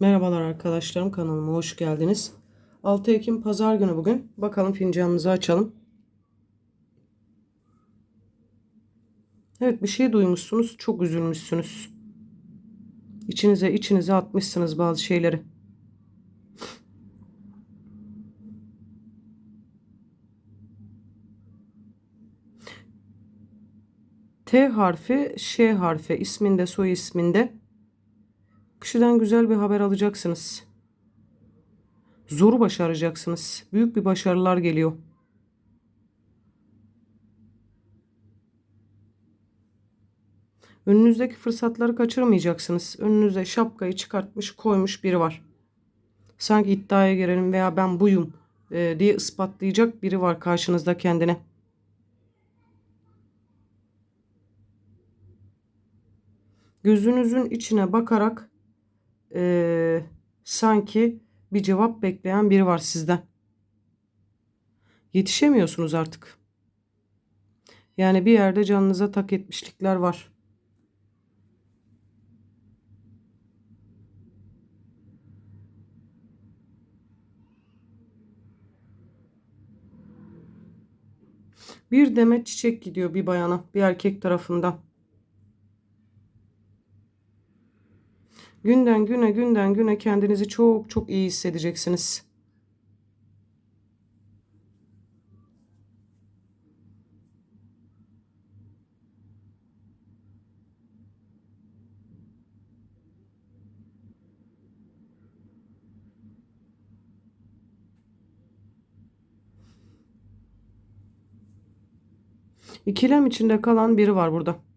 Merhabalar arkadaşlarım kanalıma hoş geldiniz. 6 Ekim pazar günü bugün. Bakalım fincanımızı açalım. Evet bir şey duymuşsunuz. Çok üzülmüşsünüz. İçinize içinize atmışsınız bazı şeyleri. T harfi, Ş harfi isminde, soy isminde kişiden güzel bir haber alacaksınız. Zoru başaracaksınız. Büyük bir başarılar geliyor. Önünüzdeki fırsatları kaçırmayacaksınız. Önünüze şapkayı çıkartmış koymuş biri var. Sanki iddiaya girelim veya ben buyum e, diye ispatlayacak biri var karşınızda kendine. Gözünüzün içine bakarak e, sanki bir cevap bekleyen biri var sizden. Yetişemiyorsunuz artık. Yani bir yerde canınıza tak etmişlikler var. Bir demet çiçek gidiyor bir bayana, bir erkek tarafından. Günden güne günden güne kendinizi çok çok iyi hissedeceksiniz. İkilem içinde kalan biri var burada.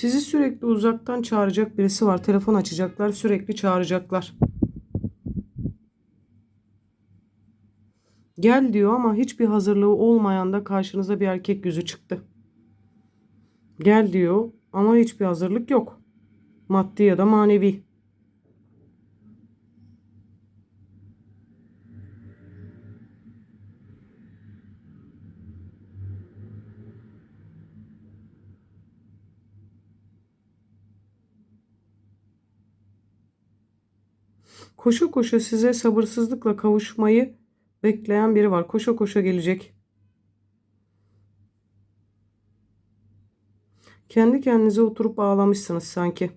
Sizi sürekli uzaktan çağıracak birisi var. Telefon açacaklar, sürekli çağıracaklar. Gel diyor ama hiçbir hazırlığı olmayan da karşınıza bir erkek yüzü çıktı. Gel diyor ama hiçbir hazırlık yok. Maddi ya da manevi. Koşa koşa size sabırsızlıkla kavuşmayı bekleyen biri var. Koşa koşa gelecek. Kendi kendinize oturup ağlamışsınız sanki.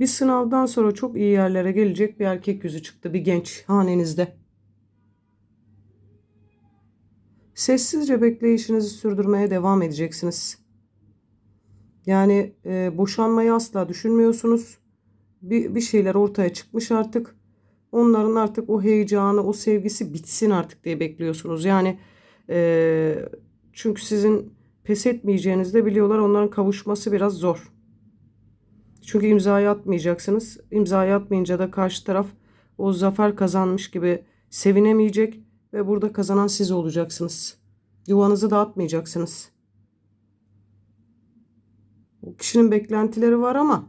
Bir sınavdan sonra çok iyi yerlere gelecek bir erkek yüzü çıktı. Bir genç hanenizde. Sessizce bekleyişinizi sürdürmeye devam edeceksiniz. Yani e, boşanmayı asla düşünmüyorsunuz. Bir, bir şeyler ortaya çıkmış artık. Onların artık o heyecanı, o sevgisi bitsin artık diye bekliyorsunuz. Yani e, çünkü sizin pes etmeyeceğinizi de biliyorlar. Onların kavuşması biraz zor. Çünkü imzayı atmayacaksınız. İmzayı atmayınca da karşı taraf o zafer kazanmış gibi sevinemeyecek ve burada kazanan siz olacaksınız. Yuvanızı dağıtmayacaksınız. Kişinin beklentileri var ama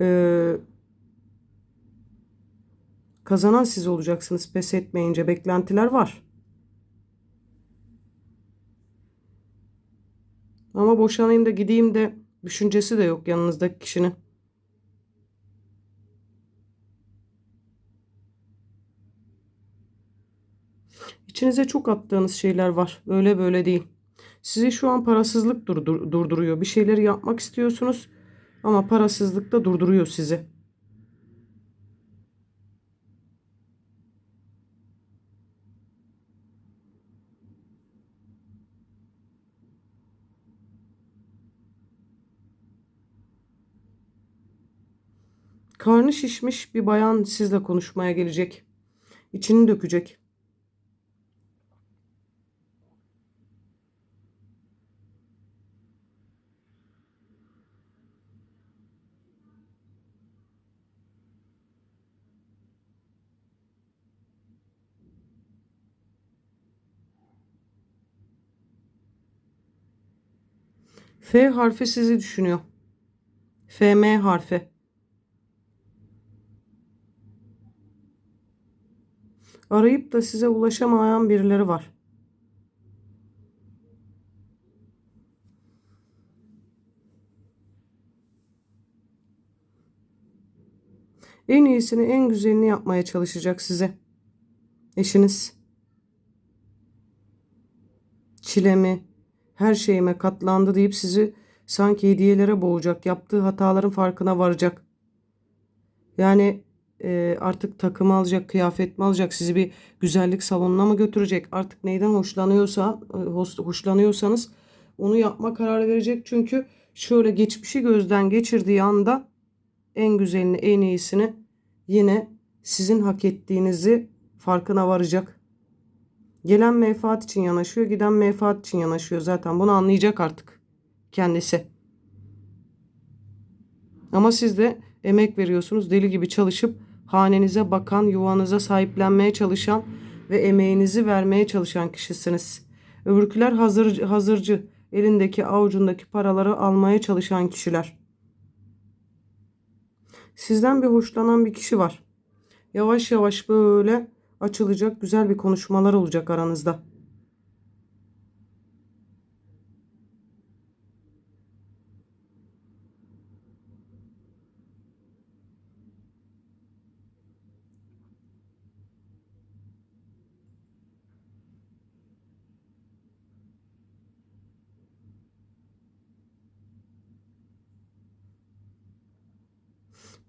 e, kazanan siz olacaksınız pes etmeyince beklentiler var. Ama boşanayım da gideyim de düşüncesi de yok yanınızdaki kişinin. İçinize çok attığınız şeyler var. Öyle böyle değil. Sizi şu an parasızlık durdur durduruyor. Bir şeyleri yapmak istiyorsunuz ama parasızlık da durduruyor sizi. Karnı şişmiş bir bayan sizle konuşmaya gelecek. İçini dökecek. F harfi sizi düşünüyor. FM harfi. Arayıp da size ulaşamayan birileri var. En iyisini, en güzelini yapmaya çalışacak size. Eşiniz. Çilemi, her şeyime katlandı deyip sizi sanki hediyelere boğacak. Yaptığı hataların farkına varacak. Yani e, artık takım alacak, kıyafet mi alacak, sizi bir güzellik salonuna mı götürecek? Artık neyden hoşlanıyorsa, e, hoş- hoşlanıyorsanız onu yapma kararı verecek. Çünkü şöyle geçmişi gözden geçirdiği anda en güzelini, en iyisini yine sizin hak ettiğinizi farkına varacak. Gelen menfaat için yanaşıyor, giden menfaat için yanaşıyor zaten. Bunu anlayacak artık kendisi. Ama siz de emek veriyorsunuz. Deli gibi çalışıp hanenize bakan, yuvanıza sahiplenmeye çalışan ve emeğinizi vermeye çalışan kişisiniz. Öbürküler hazır, hazırcı, elindeki avucundaki paraları almaya çalışan kişiler. Sizden bir hoşlanan bir kişi var. Yavaş yavaş böyle açılacak, güzel bir konuşmalar olacak aranızda.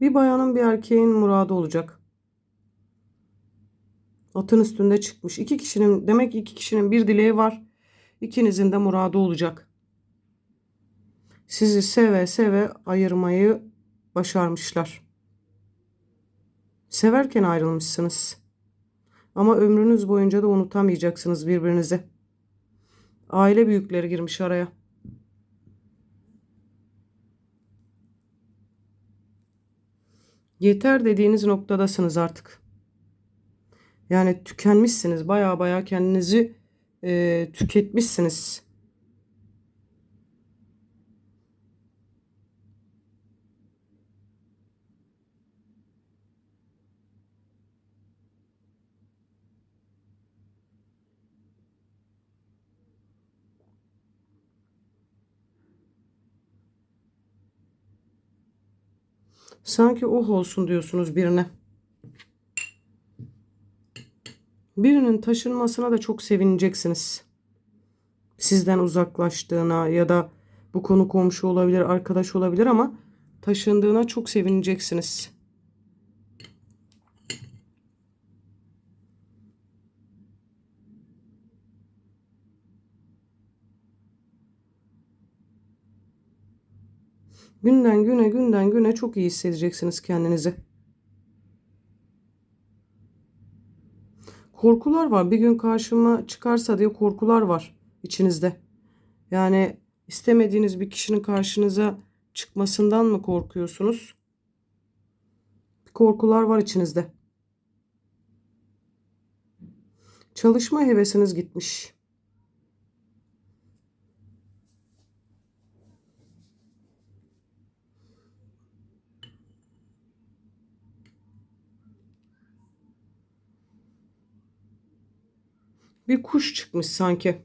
Bir bayanın bir erkeğin muradı olacak. Atın üstünde çıkmış. İki kişinin demek ki iki kişinin bir dileği var. İkinizin de muradı olacak. Sizi seve seve ayırmayı başarmışlar. Severken ayrılmışsınız. Ama ömrünüz boyunca da unutamayacaksınız birbirinizi. Aile büyükleri girmiş araya. Yeter dediğiniz noktadasınız artık. Yani tükenmişsiniz. Baya baya kendinizi e, tüketmişsiniz. Sanki oh olsun diyorsunuz birine. Birinin taşınmasına da çok sevineceksiniz. Sizden uzaklaştığına ya da bu konu komşu olabilir, arkadaş olabilir ama taşındığına çok sevineceksiniz. Günden güne, günden güne çok iyi hissedeceksiniz kendinizi. Korkular var. Bir gün karşıma çıkarsa diye korkular var içinizde. Yani istemediğiniz bir kişinin karşınıza çıkmasından mı korkuyorsunuz? Korkular var içinizde. Çalışma hevesiniz gitmiş. Bir kuş çıkmış sanki.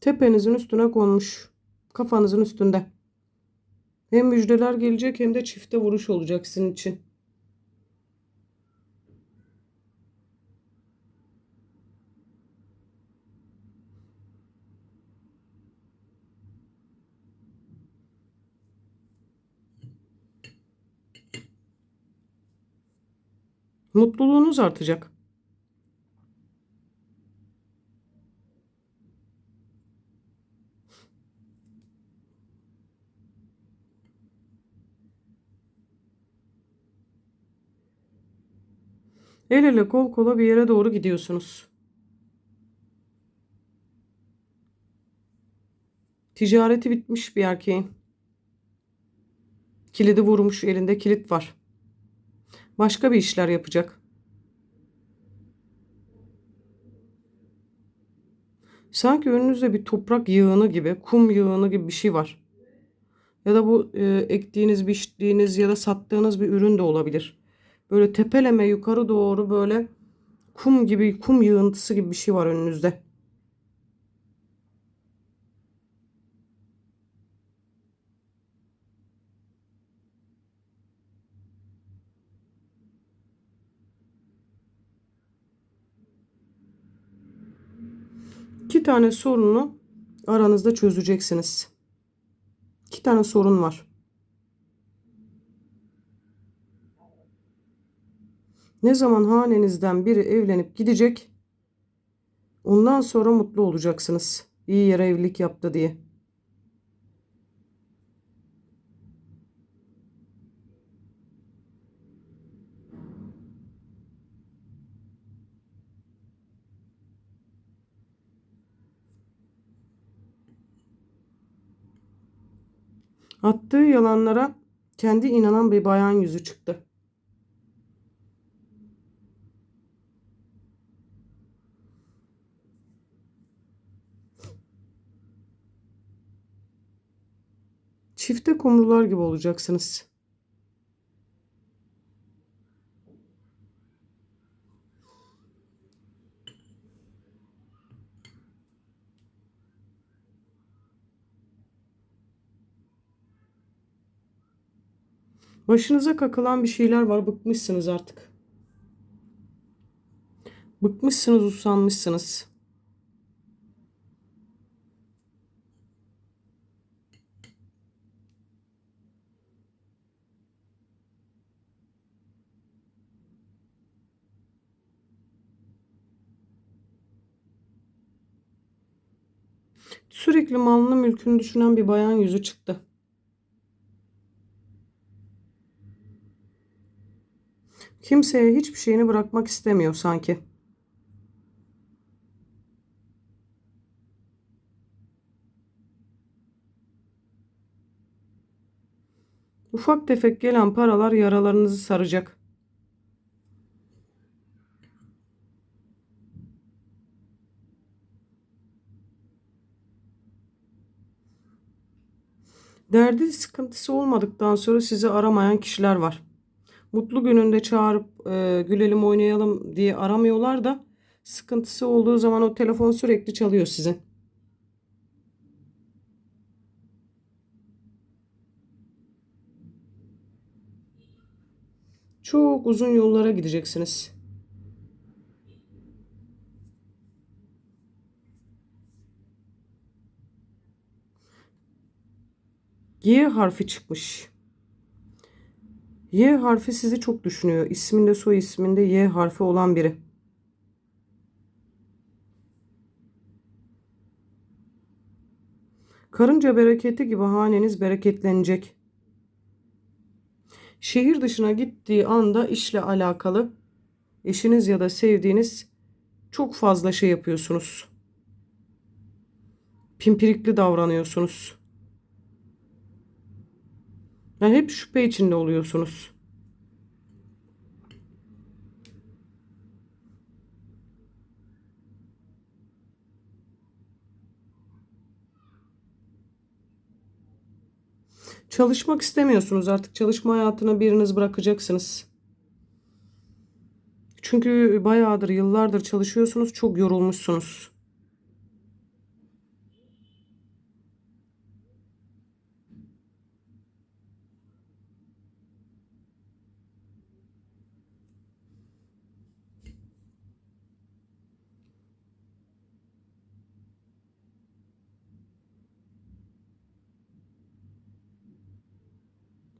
Tepenizin üstüne konmuş. Kafanızın üstünde. Hem müjdeler gelecek hem de çifte vuruş olacak sizin için. Mutluluğunuz artacak. El ele kol kola bir yere doğru gidiyorsunuz. Ticareti bitmiş bir erkeğin. Kilidi vurmuş, elinde kilit var. Başka bir işler yapacak. Sanki önünüzde bir toprak yığını gibi, kum yığını gibi bir şey var. Ya da bu e, ektiğiniz, biçtiğiniz ya da sattığınız bir ürün de olabilir. Böyle tepeleme yukarı doğru böyle kum gibi kum yığıntısı gibi bir şey var önünüzde. İki tane sorunu aranızda çözeceksiniz. İki tane sorun var. Ne zaman hanenizden biri evlenip gidecek, ondan sonra mutlu olacaksınız. İyi yere evlilik yaptı diye. Attığı yalanlara kendi inanan bir bayan yüzü çıktı. Çifte kumrular gibi olacaksınız. Başınıza kakılan bir şeyler var. Bıkmışsınız artık. Bıkmışsınız, usanmışsınız. Sürekli malını mülkünü düşünen bir bayan yüzü çıktı. Kimseye hiçbir şeyini bırakmak istemiyor sanki. Ufak tefek gelen paralar yaralarınızı saracak. Derdi sıkıntısı olmadıktan sonra sizi aramayan kişiler var. Mutlu gününde çağırıp e, gülelim oynayalım diye aramıyorlar da sıkıntısı olduğu zaman o telefon sürekli çalıyor sizin. Çok uzun yollara gideceksiniz. Y harfi çıkmış. Y harfi sizi çok düşünüyor. İsminde soy isminde Y harfi olan biri. Karınca bereketi gibi haneniz bereketlenecek. Şehir dışına gittiği anda işle alakalı eşiniz ya da sevdiğiniz çok fazla şey yapıyorsunuz. Pimpirikli davranıyorsunuz. Yani hep şüphe içinde oluyorsunuz. Çalışmak istemiyorsunuz artık. Çalışma hayatını biriniz bırakacaksınız. Çünkü bayağıdır, yıllardır çalışıyorsunuz. Çok yorulmuşsunuz.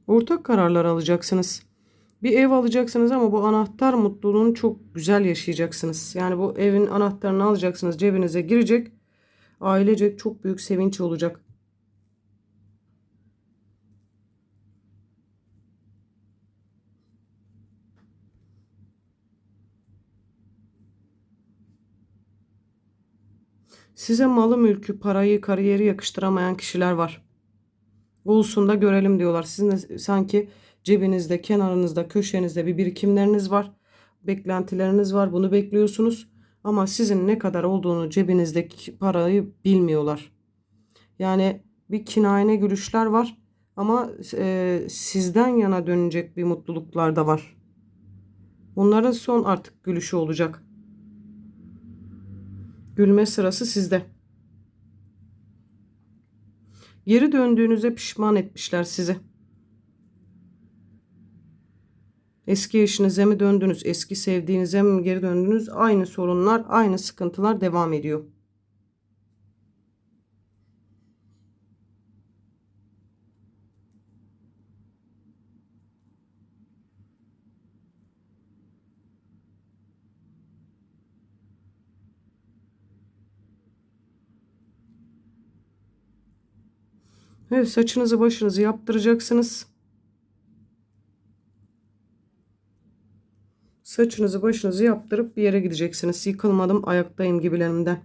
Ortak kararlar alacaksınız. Bir ev alacaksınız ama bu anahtar mutluluğunu çok güzel yaşayacaksınız. Yani bu evin anahtarını alacaksınız, cebinize girecek. Ailecek çok büyük sevinç olacak. Size malı mülkü, parayı, kariyeri yakıştıramayan kişiler var. Olsun da görelim diyorlar. Sizin de sanki cebinizde, kenarınızda, köşenizde bir birikimleriniz var. Beklentileriniz var. Bunu bekliyorsunuz. Ama sizin ne kadar olduğunu cebinizdeki parayı bilmiyorlar. Yani bir kinayene gülüşler var. Ama e, sizden yana dönecek bir mutluluklar da var. Onların son artık gülüşü olacak. Gülme sırası sizde. Geri döndüğünüze pişman etmişler sizi. Eski eşinize mi döndünüz, eski sevdiğinize mi geri döndünüz? Aynı sorunlar, aynı sıkıntılar devam ediyor. Evet saçınızı başınızı yaptıracaksınız. Saçınızı başınızı yaptırıp bir yere gideceksiniz. Yıkılmadım ayaktayım gibilerinden.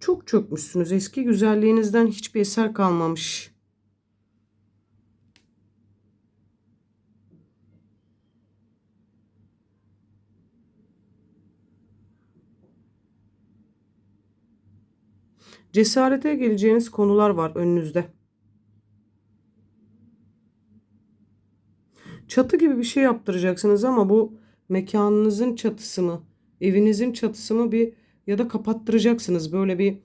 Çok çökmüşsünüz. Eski güzelliğinizden hiçbir eser kalmamış. Cesarete geleceğiniz konular var önünüzde. Çatı gibi bir şey yaptıracaksınız ama bu mekanınızın çatısı mı, evinizin çatısı mı bir ya da kapattıracaksınız. Böyle bir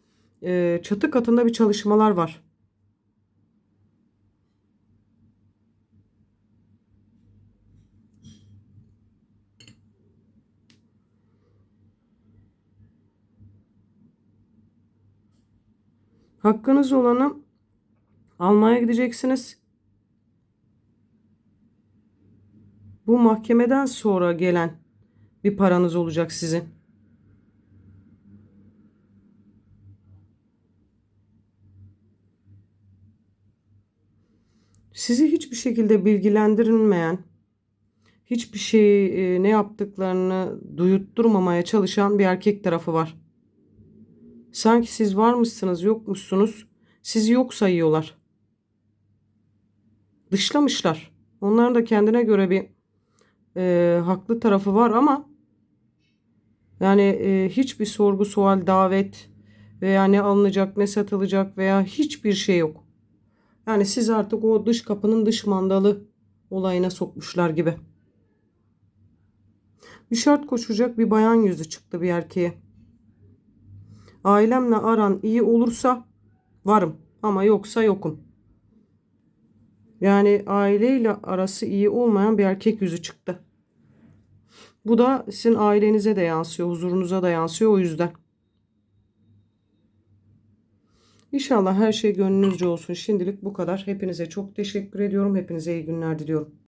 e, çatı katında bir çalışmalar var. Hakkınız olanı almaya gideceksiniz. Bu mahkemeden sonra gelen bir paranız olacak sizin. Sizi hiçbir şekilde bilgilendirilmeyen, hiçbir şeyi e, ne yaptıklarını duyutturmamaya çalışan bir erkek tarafı var. Sanki siz varmışsınız, yokmuşsunuz. Sizi yok sayıyorlar. Dışlamışlar. Onların da kendine göre bir e, haklı tarafı var ama yani e, hiçbir sorgu, sual, davet veya ne alınacak, ne satılacak veya hiçbir şey yok. Yani siz artık o dış kapının dış mandalı olayına sokmuşlar gibi. Bir şart koşacak bir bayan yüzü çıktı bir erkeğe. Ailemle aran iyi olursa varım ama yoksa yokum. Yani aileyle arası iyi olmayan bir erkek yüzü çıktı. Bu da sizin ailenize de yansıyor, huzurunuza da yansıyor o yüzden. İnşallah her şey gönlünüzce olsun. Şimdilik bu kadar. Hepinize çok teşekkür ediyorum. Hepinize iyi günler diliyorum.